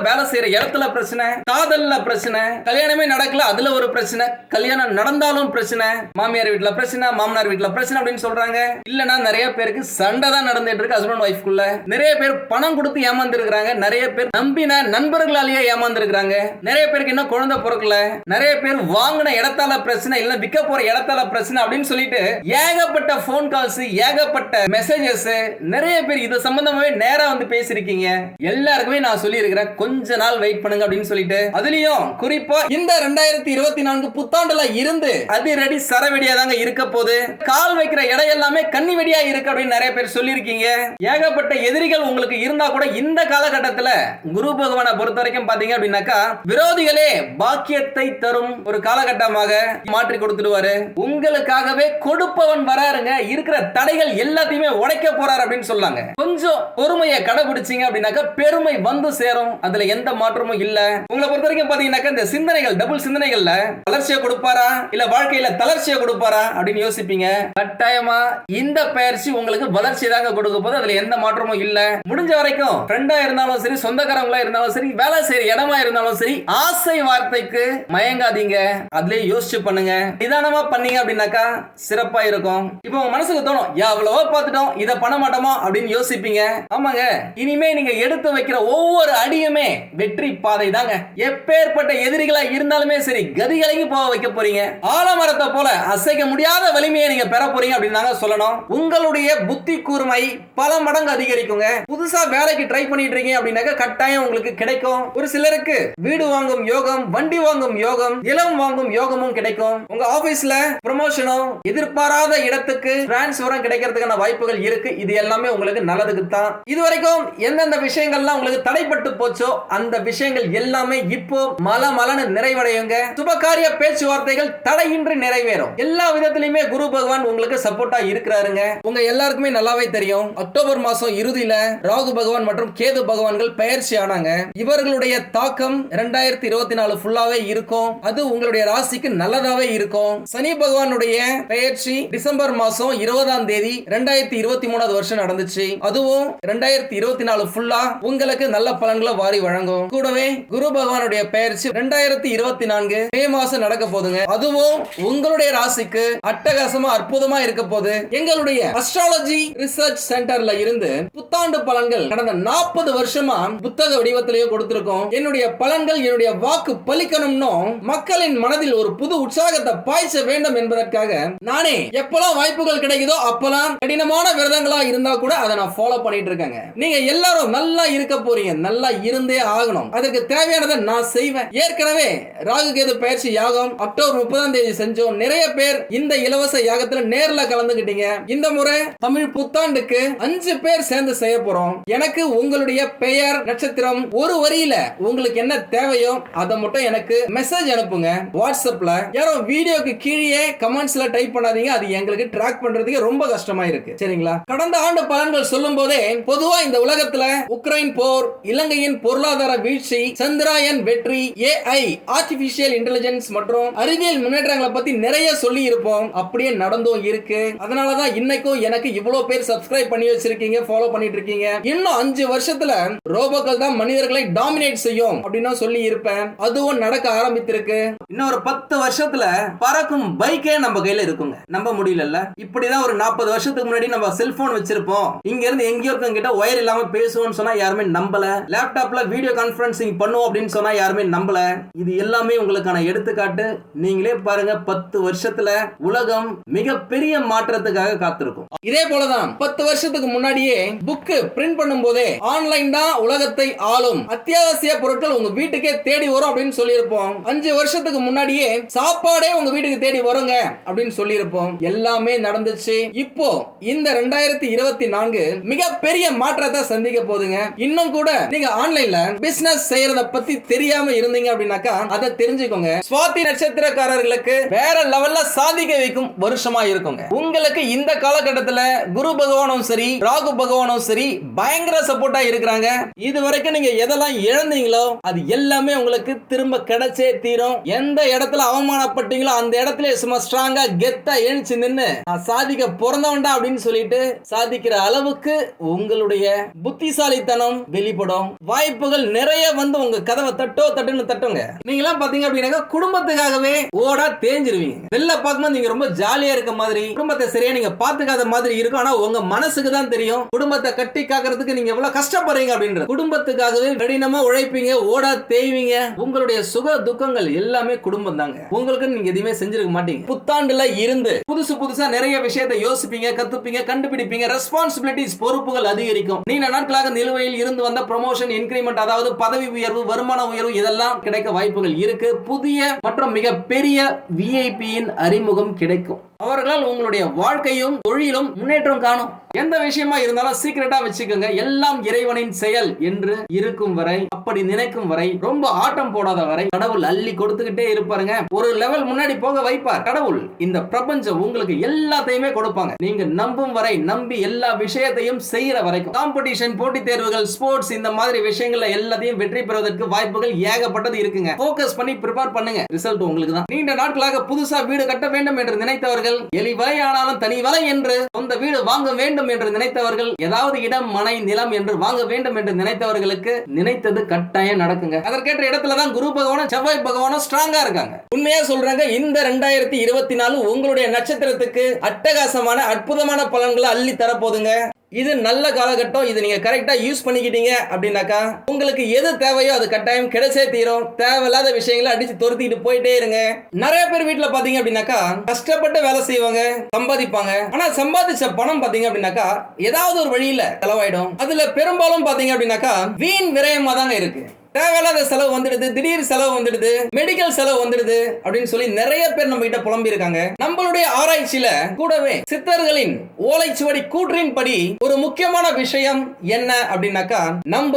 வேலை செய்யற இடத்துல பிரச்சனை காதல்ல பிரச்சனை கல்யாணமே நடக்கல அதுல ஒரு பிரச்சனை கல்யாணம் நடந்தாலும் பிரச்சனை மாமியார் வீட்டுல பிரச்சனை மாமனார் வீட்டுல பிரச்சனை அப்படின்னு சொல்றாங்க. இல்லனா நிறைய பேருக்கு சண்டை தான் நடந்துட்டு இருக்கு ஹஸ்பண்ட் ஒய்ஃப்குள்ள நிறைய பேர் பணம் கொடுத்து ஏமாந்து இருக்காங்க நிறைய பேர் நம்பின நண்பர்களாலேயே ஏமாந்துருக்காங்க நிறைய பேருக்கு இன்னும் குழந்தை பிறக்கல. நிறைய பேர் வாங்கின இடத்தால பிரச்சனை இல்ல விற்க போற இடத்தால பிரச்சனை அப்படின்னு சொல்லிட்டு ஏகப்பட்ட போன் கால்ஸ் ஏகப்பட்ட மெசேஜஸ் நிறைய பேர் இது சம்பந்தமாவே நேரா வந்து பேசிருக்கீங்க எல்லாருக்குமே நான் சொல்லி இருக்கிறேன் கொஞ்ச நாள் வெயிட் பண்ணுங்க அப்படின்னு சொல்லிட்டு. அதுலயும் குறிப்பா இந்த ரெண்டாயிரத்தி இருபத்தி நான்கு புத்தாண்டுல இருந்து அதிரடி சரவெடியா தாங்க இருக்க போது கால் வைக்கிற இடம் எல்லாமே கண்ணி வெடியா இருக்கு அப்படின்னு நிறைய பேர் சொல்லியிருக்கீங்க. ஏகப்பட்ட எதிரிகள் உங்களுக்கு இருந்தா கூட இந்த காலகட்டத்துல குரு பகவானை பொறுத்த வரைக்கும் பாத்தீங்க அப்படின்னாக்கா விரோதிகளே பாக்கியத்தை தரும் ஒரு காலகட்டமாக மாற்றி கொடுத்துடுவாரு. உங்களுக்காகவே கொடுப்பவன் வராருங்க. இருக்கிற தடைகள் எல்லாத்தையுமே உடைக்க போறாரு அப்படின்னு சொல்லாங்க. கொஞ்சம் பொறுமையை கடைபிடிச்சீங்க அப்படின்னாக்கா பெருமை வந்து சேரும். அதுல எந்த மாற்றமும் இல்ல. உங்களை பொறுத்த வரைக்கும் பாத்தீங்கன்னாக்கா இந்த சிந்தனைகள் டபுள் சிந்தனைகள்ல வளர்ச்சியை கொடுப்பாரா? இல்ல வாழ்க்கையில தளர்ச்சியை கொடுப்பாரா? அப்படின்னு யோசிப்பீங்க. கட்டாயமா இந்த பயிற்சி உங்களுக்கு வளர்ச்சி தாங்க கொடுக்க போது அதுல எந்த மாற்றமும் இல்ல. முடிஞ்ச வரைக்கும் ஃப்ரெண்டா இருந்தாலும் சரி சொந்தக்காரங்களா இருந்தாலும் சரி வேலை செய்யற இடமா இருந்தாலும் சரி ஆசை வார்த்தைக்கு மயங்காதீங்க. அதுலயே யோசிச்சு பண்ணுங்க. நிதானமா பண்ணீங்க அப்படின்னாக்கா சிறப்பா இருக்கும். இப்போ உங்க மனசுக்கு தோணும் எவ்வளவோ பார்த்துட்டோம் இதை பண்ண மாட்டோமா? அப்படின்னு யோசிப்பீங்க. ஆமாங்க. இனிமே நீங்க எடுத்து வைக்கிற ஒவ்வொரு அடியுமே வெற்றி பாதை தாங்க. எப்பேற்பட்ட எதிரிகளா இருந்தாலுமே சரி கதிகளையும் போக வைக்க போறீங்க. ஆலமரத்தை போல அசைக்க முடியாத வலிமையை நீங்க பெற போறீங்க அப்படின்னு தாங்க சொல்லணும்? உங்களுடைய புத்தி கூர்மை பல மடங்கு அதிகரிக்குங்க. புதுசா வேலைக்கு ட்ரை பண்ணிட்டு இருக்கீங்க அப்படின்னாக்க கட்டாயம் உங்களுக்கு கிடைக்கும். ஒரு சிலருக்கு வீடு வாங்கும் யோகம் வண்டி வாங்கும் யோகம் இளம் வாங்கும் யோகமும் கிடைக்கும். உங்க ஆபீஸ்ல ப்ரமோஷனும் எதிர்பாராத இடத்துக்கு டிரான்ஸ்பரும் கிடைக்கிறதுக்கான வாய்ப்புகள் இருக்கு. இது எல்லாமே உங்களுக்கு நல்லதுக்கு தான் இது வரைக்கும் எந்தெந்த விஷயங்கள்லாம் உங்களுக்கு தடைப்பட்டு போச்சோ அந்த விஷயங்கள் எல்லாமே இப்போ மல மலன்னு நிறைவடையுங்க. சுபகாரிய பேச்சுவார்த்தைகள் தடையின்றி நிறைவேறும். எல்லா விதத்திலுமே குரு பகவான் உங்களுக்கு சப்போர்ட்டா இருக்கிறாருங்க. உங்க எல்லாருக்குமே நல்லாவே தெரியும். அக்டோபர் மாசம் இறுதியில ராகு பகவான் மற்றும் கேது பகவான்கள் பயிற்சி ஆனாங்க. இவர்களுடைய தாக்கம் இரண்டாயிரத்தி இருபத்தி நாலு ஃபுல்லாவே இருக்கும். அது உங்களுடைய ராசிக்கு நல்லதாவே இருக்கும். சனி பகவானுடைய பயிற்சி டிசம்பர் மாசம் இருபதாம் தேதி ரெண்டாயிரத்தி இருபத்தி மூணாவது வருஷம் நடந்துச்சு. அதுவும் ரெண்டாயிரத்தி இருபத்தி நாலு ஃபுல்லா உங்களுக்கு நல்ல பலன்களை வாரி வழங்கும். கூடவே குரு பகவானுடைய பயிற்சி ரெண்டாயிரத்தி இருபத்தி நான்கு மே மாசம் நடக்க போதுங்க அதுவும் உங்களுடைய ராசிக்கு அட்டகாசமா அற்புதமா இருக்க போது எங்களுடைய அஸ்ட்ராலஜி ரிசர்ச் சென்டர்ல இருந்து புத்தாண்டு பலன்கள் கடந்த நாற்பது வருஷமா புத்தக வடிவத்திலேயே கொடுத்திருக்கோம். என்னுடைய பலன்கள் என்னுடைய வாக்கு பலிக்கணும்னு மக்களின் மனதில் ஒரு புது உற்சாகத்தை பாய்ச்ச வேண்டும் என்பதற்காக நானே எப்பெல்லாம் வாய்ப்புகள் கிடைக்குதோ அப்பெல்லாம் கடினமான விரதங்களா இருந்தா கூட அதை நான் ஃபாலோ பண்ணிட்டு இருக்கேங்க. நீங்க எல்லாரும் நல்லா இருக்க போறீங்க. நல்லா இருந்தே ஆகணும். அதற்கு தேவையானதை நான் செய்வேன். ஏற்கனவே ராகு கேது பயிற்சி யாகம் அக்டோபர் முப்பதாம் தேதி செஞ்சோம். நிறைய பேர் இந்த இலவச யாகத்துல நேர்ல கலந்துகிட்டீங்க இந்த முறை தமிழ் புத்தாண்டுக்கு அஞ்சு பேர் சேர்ந்து செய்ய போறோம். எனக்கு உங்களுடைய பெயர் நட்சத்திரம் ஒரு வரியில உங்களுக்கு என்ன தேவையோ அதை மட்டும் எனக்கு மெசேஜ் அனுப்புங்க. வாட்ஸ்அப்ல யாரும் வீடியோக்கு கீழே கமெண்ட்ஸ்ல டைப் பண்ணாதீங்க. அது எங்களுக்கு ட்ராக் பண்றதுக்கு ரொம்ப கஷ்டமா இருக்கு. சரிங்களா? கடந்த ஆண்டு பலன்கள் சொல்லும் போதே பொதுவா இந்த உலகத்துல உக்ரைன் போர் இலங்கையின் பொருளாதார வீழ்ச்சி சந்திராயன் வெற்றி ஏஐ ஆர்டிபிஷியல் இன்டெலிஜென்ஸ் மற்றும் அறிவியல் முன்னேற்றங்களை பத்தி நிறைய சொல்லி இருப்போம் அப்படியே நடந்தும் இருக்கு. அதனாலதான் இன்னைக்கும் எனக்கு இவ்வளவு பேர் சப்ஸ்கிரைப் பண்ணி வச்சிருக்கீங்க ஃபாலோ பண்ணிட்டு இருக்கீங்க. இன்னும் அஞ்சு வருஷத்துல ரோபோக்கள் தான் மனிதர்களை டாமினேட் செய்யும் அப்படின்னு சொல்லி இருப்பேன். அதுவும் நடக்க ஆரம்பித்திருக்கு. இன்னும் ஒரு பத்து வருஷத்துல பறக்கும் பைக்கே நம்ம கையில இருக்குங்க. நம்ப முடியல இப்படிதான் ஒரு நாற்பது வருஷத்துக்கு முன்னாடி நம்ம செல்போன் வச்சிருப்போம். இங்க இருந்து எங்கேயோ இருக்கவங்க கிட்ட ஒயர் இல்லாம பேசுவோம்னு சொன்னா யாருமே நம்பல. லேப்டாப்ல வீடியோ கான்பரன்சிங் பண்ணுவோம் அப்படின்னு சொன்னா யாருமே நம்பல. இது எல்லாமே உங்களுக்கான எடுத்துக்காட்டு. நீங்களே பாருங்க பத்து வருஷத்துல உலகம் மிகப்பெரிய மாற்றத்துக்காக காத்திருக்கும். இதே போலதான் பத்து வருஷத்துக்கு முன்னாடியே புக்கு பிரிண்ட் பண்ணும் போதே ஆன்லைன் தான் உலகத்தை ஆளும். அத்தியாவசிய பொருட்கள் உங்க வீட்டுக்கே தேடி வரும் அப்படின்னு சொல்லியிருப்போம். அஞ்சு வருஷத்துக்கு முன்னாடியே சாப்பாடே உங்க வீட்டுக்கு தேடி வருங்க அப்படின்னு சொல்லியிருப்போம். எல்லாமே நடந்துச்சு. இப்போ இந்த ரெண்டாயிரத்தி இருபத்தி நான்கு மிகப்பெரிய மாற்றத்தை சந்திக்க போதுங்க இன்னும் கூட நீங்க ஆன்லைன்ல பிசினஸ் செய்யறத பத்தி தெரியாம இருந்தீங்க அப்படின்னாக்கா அதை தெரிஞ்சுக்கோங்க. சுவாதி நட்சத்திரக்காரர்களுக்கு வேற லெவல்ல சாதிக்க வைக்கும் வருஷமா இருக்குங்க. உங்க உங்களுக்கு இந்த காலகட்டத்துல குரு பகவானும் சரி ராகு பகவானும் சரி பயங்கர சப்போர்ட்டா இருக்கிறாங்க. இது வரைக்கும் நீங்க எதெல்லாம் இழந்தீங்களோ அது எல்லாமே உங்களுக்கு திரும்ப கிடைச்சே தீரும். எந்த இடத்துல அவமானப்பட்டீங்களோ அந்த இடத்துல சும்மா ஸ்ட்ராங்கா கெத்தா எழுச்சு நின்று நான் சாதிக்க பிறந்தவன்டா அப்படின்னு சொல்லிட்டு சாதிக்கிற அளவுக்கு உங்களுடைய புத்திசாலித்தனம் வெளிப்படும். வாய்ப்புகள் நிறைய வந்து உங்க கதவை தட்டோ தட்டுன்னு தட்டுங்க. நீங்க எல்லாம் பாத்தீங்க அப்படின்னாக்க குடும்பத்துக்காகவே ஓடா தேஞ்சிருவீங்க. வெளில பார்க்கும்போது நீங்க ரொம்ப ஜாலியா இருக்க மாதிரி குடும்பத்தை சரியா நீங்க பாத்துக்காத மாதிரி இருக்கும். ஆனா உங்க மனசுக்கு தான் தெரியும். குடும்பத்தை கட்டி காக்கிறதுக்கு நீங்க எவ்வளவு கஷ்டப்படுறீங்க அப்படின்றது. குடும்பத்துக்காகவே கடினமா உழைப்பீங்க ஓடா தேய்வீங்க. உங்களுடைய சுக துக்கங்கள் எல்லாமே குடும்பம் தாங்க. உங்களுக்கு நீங்க எதுவுமே செஞ்சிருக்க மாட்டீங்க. புத்தாண்டுல இருந்து புதுசு புதுசா நிறைய விஷயத்தை யோசிப்பீங்க கத்துப்பீங்க கண்டுபிடிப்பீங்க. ரெஸ்பான்சிபிலிட்டிஸ் பொறுப்புகள் அதிகரிக்கும். நீண்ட நாட்களாக நிலுவையில் இருந்து வந்த ப்ரொமோஷன் இன்கிரிமெண்ட் அதாவது பதவி உயர்வு வருமான உயர்வு இதெல்லாம் கிடைக்க வாய்ப்புகள் இருக்கு. புதிய மற்றும் மிகப்பெரிய விஐபியின் அறிமுகம் கிடைக்கும். அவர்களால் உங்களுடைய வாழ்க்கையும் தொழிலும் முன்னேற்றம் காணும். எந்த விஷயமா இருந்தாலும் சீக்கிரட்டா வச்சுக்கோங்க. எல்லாம் இறைவனின் செயல் என்று இருக்கும் வரை அப்படி நினைக்கும் வரை ரொம்ப ஆட்டம் போடாத வரை கடவுள் அள்ளி கொடுத்துக்கிட்டே இருப்பாருங்க. ஒரு லெவல் முன்னாடி போக வைப்பார். கடவுள் இந்த பிரபஞ்சம் உங்களுக்கு எல்லாத்தையுமே கொடுப்பாங்க. நீங்க நம்பும் வரை நம்பி எல்லா விஷயத்தையும் செய்யற வரைக்கும். காம்படிஷன் போட்டித் தேர்வுகள் ஸ்போர்ட்ஸ் இந்த மாதிரி விஷயங்கள்ல எல்லாத்தையும் வெற்றி பெறுவதற்கு வாய்ப்புகள் ஏகப்பட்டது இருக்குங்க. போக்கஸ் பண்ணி ப்ரிப்பேர் பண்ணுங்க. ரிசல்ட் உங்களுக்கு தான். நீண்ட நாட்களாக புதுசா வீடு கட்ட வேண்டும் என்று நினைத்தவர்கள் எலி வலை ஆனாலும் தனி வலை என்று சொந்த வீடு வாங்க வேண்டும் என்று நினைத்தவர்கள் ஏதாவது இடம் மனை நிலம் என்று வாங்க வேண்டும் என்று நினைத்தவர்களுக்கு நினைத்தது கட்டாயம் நடக்குங்க. அதற்கேற்ற இடத்துல தான் குரு பகவானும் செவ்வாய் பகவானும் ஸ்ட்ராங்கா இருக்காங்க. உண்மையா சொல்றாங்க இந்த ரெண்டாயிரத்தி இருபத்தி நாலு உங்களுடைய நட்சத்திரத்துக்கு அட்டகாசமான அற்புதமான பலன்களை அள்ளி தரப்போதுங்க இது நல்ல காலகட்டம் இது நீங்கள் கரெக்டாக யூஸ் பண்ணிக்கிட்டீங்க அப்படின்னாக்கா உங்களுக்கு எது தேவையோ அது கட்டாயம் கிடைச்சே தீரும். தேவையில்லாத விஷயங்களை அடிச்சு துரத்திட்டு போயிட்டே இருங்க. நிறைய பேர் வீட்டில் பார்த்தீங்க அப்படின்னாக்கா கஷ்டப்பட்டு வேலை செய்வாங்க சம்பாதிப்பாங்க. ஆனால் சம்பாதிச்ச பணம் பார்த்தீங்க அப்படின்னாக்கா ஏதாவது ஒரு வழியில் செலவாயிடும். அதில் பெரும்பாலும் பார்த்தீங்க அப்படின்னாக்கா வீண் விரயமாக தாங்க இருக்குது தேவையில்லாத செலவு வந்துடுது திடீர் செலவு வந்துடுது மெடிக்கல் செலவு வந்துடுது அப்படின்னு சொல்லி நிறைய பேர் நம்ம கிட்ட புலம்பி இருக்காங்க. நம்மளுடைய ஆராய்ச்சியில கூடவே சித்தர்களின் ஓலைச்சுவடி கூற்றின்படி ஒரு முக்கியமான விஷயம் என்ன அப்படின்னாக்கா நம்ம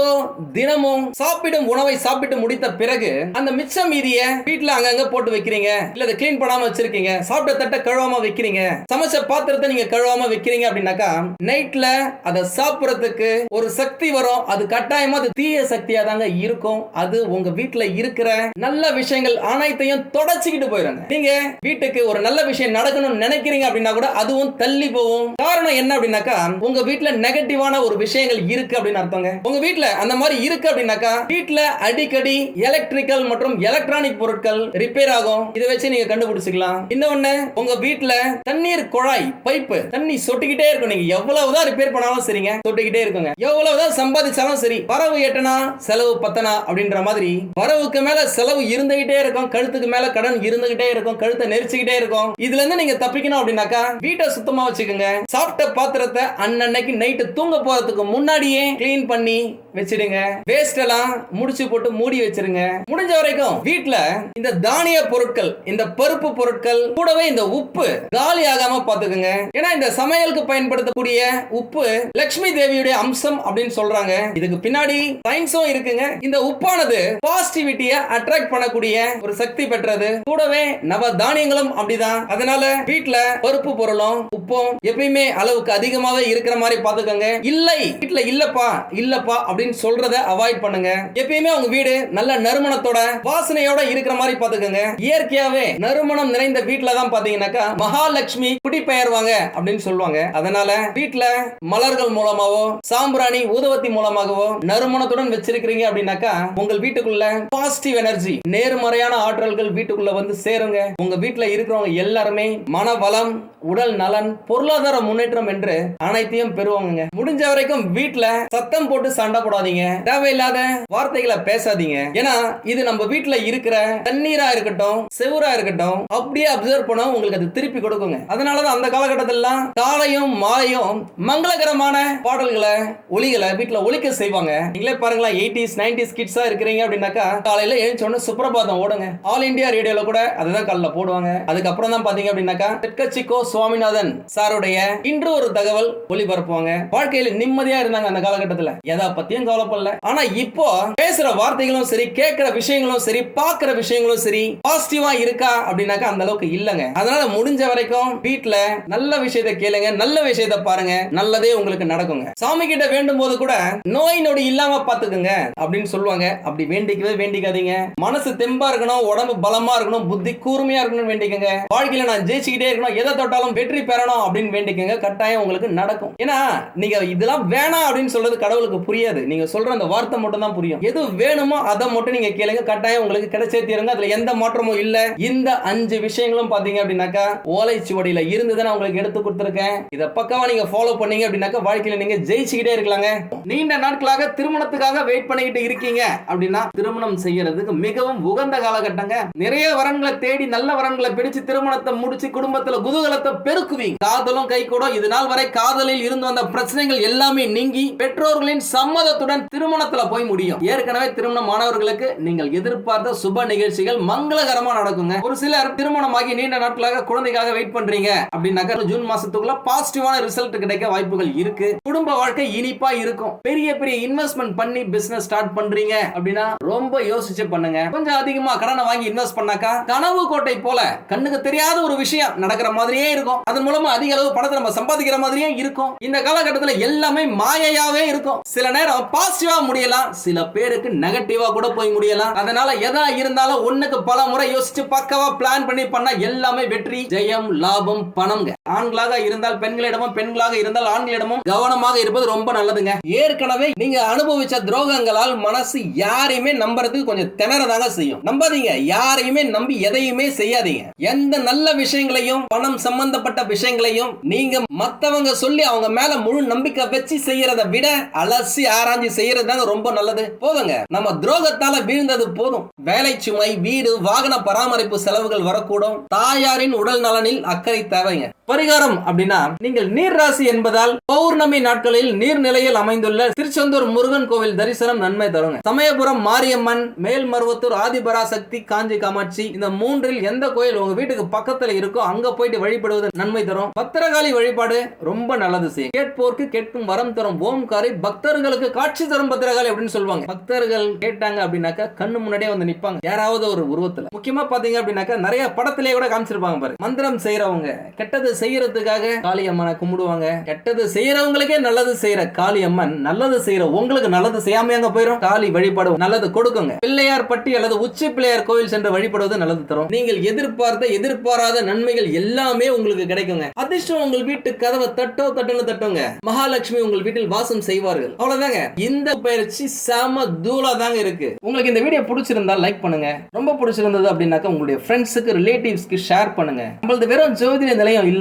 தினமும் சாப்பிடும் உணவை சாப்பிட்டு முடித்த பிறகு அந்த மிச்ச மீதிய வீட்டுல அங்கங்க போட்டு வைக்கிறீங்க இல்ல அதை கிளீன் பண்ணாம வச்சிருக்கீங்க சாப்பிட்ட தட்டை கழுவாம வைக்கிறீங்க சமைச்ச பாத்திரத்தை நீங்க கழுவாம வைக்கிறீங்க அப்படின்னாக்கா நைட்ல அதை சாப்பிடறதுக்கு ஒரு சக்தி வரும் அது கட்டாயமா அது தீய சக்தியா தாங்க இருக்கும். அது உங்க வீட்டுல இருக்கிற நல்ல விஷயங்கள் அனைத்தையும் தொடச்சிக்கிட்டு போயிருங்க நீங்க வீட்டுக்கு ஒரு நல்ல விஷயம் நடக்கணும்னு நினைக்கிறீங்க அப்படின்னா கூட அதுவும் தள்ளி போகும். காரணம் என்ன அப்படின்னாக்கா உங்க வீட்டுல நெகட்டிவான ஒரு விஷயங்கள் இருக்கு அப்படின்னு அர்த்தங்க. உங்க வீட்டுல அந்த மாதிரி இருக்கு அப்படின்னாக்கா வீட்டுல அடிக்கடி எலக்ட்ரிக்கல் மற்றும் எலக்ட்ரானிக் பொருட்கள் ரிப்பேர் ஆகும். இதை வச்சு நீங்க கண்டுபிடிச்சிக்கலாம். இன்னொன்னு உங்க வீட்டுல தண்ணீர் குழாய் பைப்பு தண்ணி சொட்டிக்கிட்டே இருக்கும். நீங்க எவ்வளவுதான் ரிப்பேர் பண்ணாலும் சரிங்க சொட்டிக்கிட்டே இருக்குங்க. எவ்வளவுதான் சம்பாதிச்சாலும் சரி வரவு எட்டனா செலவு பத்தனா அப்படின்ற மாதிரி வரவுக்கு மேல செலவு இருந்துகிட்டே இருக்கும் கழுத்துக்கு மேல கடன் இருந்துகிட்டே இருக்கும் கழுத்தை நெரிச்சுக்கிட்டே இருக்கும். இதுல இருந்து நீங்க தப்பிக்கணும் அப்படின்னாக்கா வீட்டை சுத்தமா வச்சுக்கோங்க. சாப்பிட்ட பாத்திரத்தை அன்னன்னைக்கு நைட்டு தூங்க போறதுக்கு முன்னாடியே கிளீன் பண்ணி வச்சிடுங்க. வேஸ்ட் எல்லாம் முடிச்சு போட்டு மூடி வச்சிருங்க. முடிஞ்ச வரைக்கும் வீட்டுல இந்த தானிய பொருட்கள் இந்த பருப்பு பொருட்கள் கூடவே இந்த உப்பு காலி ஆகாம பாத்துக்கோங்க ஏன்னா இந்த சமையலுக்கு பயன்படுத்தக்கூடிய உப்பு லட்சுமி தேவியுடைய அம்சம் அப்படின்னு சொல்றாங்க. இதுக்கு பின்னாடி சயின்ஸும் இருக்குங்க. இந்த உப்பானது பாசிட்டிவிட்டிய அட்ராக்ட் பண்ணக்கூடிய ஒரு சக்தி பெற்றது. கூடவே நவ தானியங்களும் அப்படிதான். அதனால வீட்டுல பருப்பு பொருளும் உப்பும் எப்பயுமே அளவுக்கு அதிகமாவே இருக்கிற மாதிரி பாத்துக்கோங்க இல்லை வீட்டுல இல்லப்பா இல்லப்பா அப்படின்னு சொல்றத அவாய்ட் பண்ணுங்க. எப்பயுமே உங்க வீடு நல்ல நறுமணத்தோட வாசனையோட இருக்கிற மாதிரி பாத்துக்கோங்க இயற்கையாவே நறுமணம் நிறைந்த வீட்டுல தான் பாத்தீங்கன்னாக்கா மகாலட்சுமி குடிபெயர்வாங்க அப்படின்னு சொல்லுவாங்க. அதனால வீட்டுல மலர்கள் மூலமாவோ சாம்பிராணி ஊதுவத்தி மூலமாகவோ நறுமணத்துடன் வச்சிருக்கிறீங்க அப்படின்னாக்கா உங்கள் வீட்டுக்குள்ள பாசிட்டிவ் எனர்ஜி நேர்மறையான ஆற்றல்கள் வீட்டுக்குள்ள வந்து சேருங்க. உங்க வீட்டுல இருக்கிறவங்க எல்லாருமே மன வளம் உடல் நலன் பொருளாதார முன்னேற்றம் என்று அனைத்தையும் பெறுவாங்க முடிஞ்ச வரைக்கும் வீட்டுல சத்தம் போட்டு சண்டை போடாதீங்க. தேவையில்லாத வார்த்தைகளை பேசாதீங்க. ஏன்னா இது நம்ம வீட்டுல இருக்கிற தண்ணீரா இருக்கட்டும் செவரா இருக்கட்டும் அப்படியே அப்சர்வ் பண்ண உங்களுக்கு அது திருப்பி கொடுக்குங்க. அதனாலதான் அந்த காலகட்டத்தில காலையும் மாலையும் மங்களகரமான பாடல்களை ஒலிகளை வீட்டுல ஒலிக்க செய்வாங்க. நீங்களே பாருங்களேன் எயிட்டிஸ் நைன்டிஸ் கிட்ஸா இருக்கிறீங்க அப்படின்னாக்கா காலையில எழுந்தோடனே சுப்பிரபாதம் ஓடுங்க. ஆல் இந்தியா ரேடியோல கூட அதுதான் காலைல போடுவாங்க. அதுக்கப்புறம் தான் பாத்தீங்க அப்படின்னாக்கா தெற்கச்சிக்கோ சுவாமிநாதன் சாருடைய இன்று ஒரு தகவல் ஒளிபரப்புவாங்க. வாழ்க்கையில நிம்மதியா இருந்தாங்க அந்த காலகட்டத்துல. எதை பத்தியும் கவலைப்படல. ஆனா இப்போ பேசுற வார்த்தைகளும் சரி கேட்கிற விஷயங்களும் சரி பாக்குற விஷயங்களும் சரி பாசிட்டிவா இருக்கா அப்படின்னாக்கா அந்த அளவுக்கு இல்லங்க. அதனால முடிஞ்ச வரைக்கும் வீட்டுல நல்ல விஷயத்தை கேளுங்க நல்ல விஷயத்தை பாருங்க நல்லதே உங்களுக்கு நடக்குங்க. சாமி கிட்ட வேண்டும் போது கூட நோய் நொடி இல்லாம பாத்துக்குங்க அப்படின்னு சொல்லுவாங்க. அப்படி வேண்டிக்கவே வேண்டிக்காதீங்க. மனசு தெம்பா இருக்கணும் உடம்பு பலமா இருக்கணும் புத்தி கூர்மையா இருக்கணும்னு வேண்டிக்கங்க. வாழ்க்கையில நான் ஜெயிச்சுக்கிட்டே இருக்கணும் எதை தொட்டாலும் வெற்றி பெறணும் அப்படின்னு வேண்டிக்கங்க கட்டாயம் உங்களுக்கு நடக்கும். ஏன்னா நீங்க இதெல்லாம் வேணாம் அப்படின்னு சொல்றது கடவுளுக்கு புரியாது. நீங்க சொல்ற அந்த வார்த்தை மட்டும் தான் புரியும். எது வேணுமோ அதை மட்டும் நீங்க கேளுங்க. கட்டாயம் உங்களுக்கு கிடைச்சே தீருங்க. அதுல எந்த மாற்றமும் இல்ல. இந்த அஞ்சு விஷயங்களும் பாத்தீங்க அப்படின்னாக்கா ஓலைச்சுவடியில இருந்து நான் உங்களுக்கு எடுத்து கொடுத்துருக்கேன். இதை பக்கவா நீங்க ஃபாலோ பண்ணீங்க அப்படின்னாக்கா வாழ்க்கையில நீங்க ஜெயிச்சுக்கிட்டே இருக்கலாங்க. நீண்ட நாட்களாக திருமணத்துக்காக வெயிட் பண்ணிக்கிட்டு இருக்கீங்க அப்படின்னா திருமணம் செய்யறதுக்கு மிகவும் உகந்த காலகட்டங்க. நிறைய வரன்களை தேடி நல்ல வரன்களை பிடிச்சு திருமணத்தை முடிச்சு குடும்பத்துல குதூகலத்தை பெருக்குவீங்க. காதலும் கை கூட இது நாள் வரை காதலில் இருந்து வந்த பிரச்சனைகள் எல்லாமே நீங்கி பெற்றோர்களின் சம்மதத்துடன் திருமணத்துல போய் முடியும். ஏற்கனவே திருமணம் மாணவர்களுக்கு நீங்கள் எதிர்பார்த்த சுப நிகழ்ச்சிகள் மங்களகரமா நடக்குங்க. ஒரு சிலர் திருமணமாகி நீண்ட நாட்களாக குழந்தைக்காக வெயிட் பண்றீங்க அப்படின்னாக்க ஜூன் மாசத்துக்குள்ள பாசிட்டிவான ரிசல்ட் கிடைக்க வாய்ப்புகள் இருக்கு. குடும்ப வாழ்க்கை இனிப்பா இருக்கும். பெரிய பெரிய இன்வெஸ்ட்மெண்ட் பண்ணி பிசினஸ் ஸ்டார்ட் பண்றீங்க அப்படின்னா ரொம்ப யோசிச்சு பண்ணுங்க. கொஞ்சம் அதிகமா கடனை வாங்கி இன்வெஸ்ட் பண்ணாக்கா கனவு கோட்டை போல கண்ணுக்கு தெரியாத ஒரு விஷயம் நடக்கிற மாதிரியே இருக்கும். அதன் மூலமா அதிக அளவு பணத்தை நம்ம சம்பாதிக்கிற மாதிரியும் இருக்கும். இந்த காலகட்டத்தில் எல்லாமே மாயையாவே இருக்கும். சில நேரம் பாசிட்டிவா முடியலாம். சில பேருக்கு நெகட்டிவா கூட போய் முடியலாம். அதனால எதா இருந்தாலும் ஒண்ணுக்கு பல முறை யோசிச்சு பக்கவா பிளான் பண்ணி பண்ணா எல்லாமே வெற்றி ஜெயம் லாபம் பணம்ங்க. ஆண்களாக இருந்தால் பெண்களிடமும் பெண்களாக இருந்தால் ஆண்களிடமும் கவனமாக இருப்பது ரொம்ப நல்லதுங்க. ஏற்கனவே நீங்க அனுபவிச்ச துரோகங்களால் மனசு யாரையுமே நம்புறதுக்கு கொஞ்சம் திணறதாங்க செய்யும். நம்பாதீங்க. யாரையுமே நம்பி எதையுமே செய்யாதீங்க. எந்த நல்ல விஷயங்களையும் பணம் சம்பந்தப்பட்ட விஷயங்களையும் நீங்க மத்தவங்க சொல்லி அவங்க மேல முழு நம்பிக்கை வச்சு செய்யறதை விட அலசி ஆராய்ச்சி செய்யறது தாங்க ரொம்ப நல்லது. போதுங்க. நம்ம துரோகத்தால வீழ்ந்தது போதும். வேலை சுமை வீடு வாகன பராமரிப்பு செலவுகள் வரக்கூடும். தாயாரின் உடல் நலனில் அக்கறை தேவைங்க. பரிகாரம் அப்படின்னா நீங்கள் நீர் ராசி என்பதால் பௌர்ணமி நாட்களில் நீர்நிலையில் அமைந்துள்ள திருச்செந்தூர் முருகன் கோவில் தரிசனம் நன்மை தருங்க. சமயபுரம் மாரியம்மன் மேல்மருவத்தூர் ஆதிபராசக்தி காஞ்சி காமாட்சி இந்த மூன்றில் எந்த கோயில் உங்க வீட்டுக்கு பக்கத்துல இருக்கோ அங்க போயிட்டு வழிபடுவது நன்மை தரும். பத்திரகாளி வழிபாடு ரொம்ப நல்லது செய்யும் கேட்போர்க்கு கேட்கும் வரம் தரும். ஓம்காரி பக்தர்களுக்கு காட்சி தரும் பத்திரகாளி அப்படின்னு சொல்லுவாங்க. பக்தர்கள் கேட்டாங்க அப்படின்னாக்கா கண்ணு முன்னாடியே வந்து நிப்பாங்க. யாராவது ஒரு உருவத்துல. முக்கியமா பாத்தீங்க அப்படின்னாக்கா நிறைய படத்திலேயே கூட காமிச்சிருப்பாங்க பாரு. மந்திரம் செய்யறவங்க கெட்டது செய்யறதுக்காக காளி அம்மனை கும்பிடுவாங்க. கெட்டது செய்யறவங்களுக்கே நல்லது செய்யற காளி அம்மன் நல்லது செய்யற உங்களுக்கு நல்லது செய்யாம அங்க போயிரும். காளி வழிபாடு நல்லது கொடுக்குங்க. பிள்ளையார் பட்டி அல்லது உச்சி பிள்ளையார் கோவில் சென்று வழிபடுவது நல்லது தரும். நீங்கள் எதிர்பார்த்த எதிர்பாராத நன்மைகள் எல்லாமே உங்களுக்கு கிடைக்குங்க. அதிர்ஷ்டம் உங்கள் வீட்டு கதவை தட்டோ தட்டுன்னு தட்டுங்க. மகாலட்சுமி உங்கள் வீட்டில் வாசம் செய்வார்கள். அவ்வளவுதாங்க. இந்த பயிற்சி செம தூளா தாங்க இருக்கு. உங்களுக்கு இந்த வீடியோ பிடிச்சிருந்தா லைக் பண்ணுங்க. ரொம்ப பிடிச்சிருந்தது அப்படின்னாக்கா உங்களுடைய ஃப்ரெண்ட்ஸுக்கு ரிலேட்டிவ்ஸ்க்கு ஷேர் பண்ணுங்க. நம்மளது வெறும் ஜோதிட நிலையம்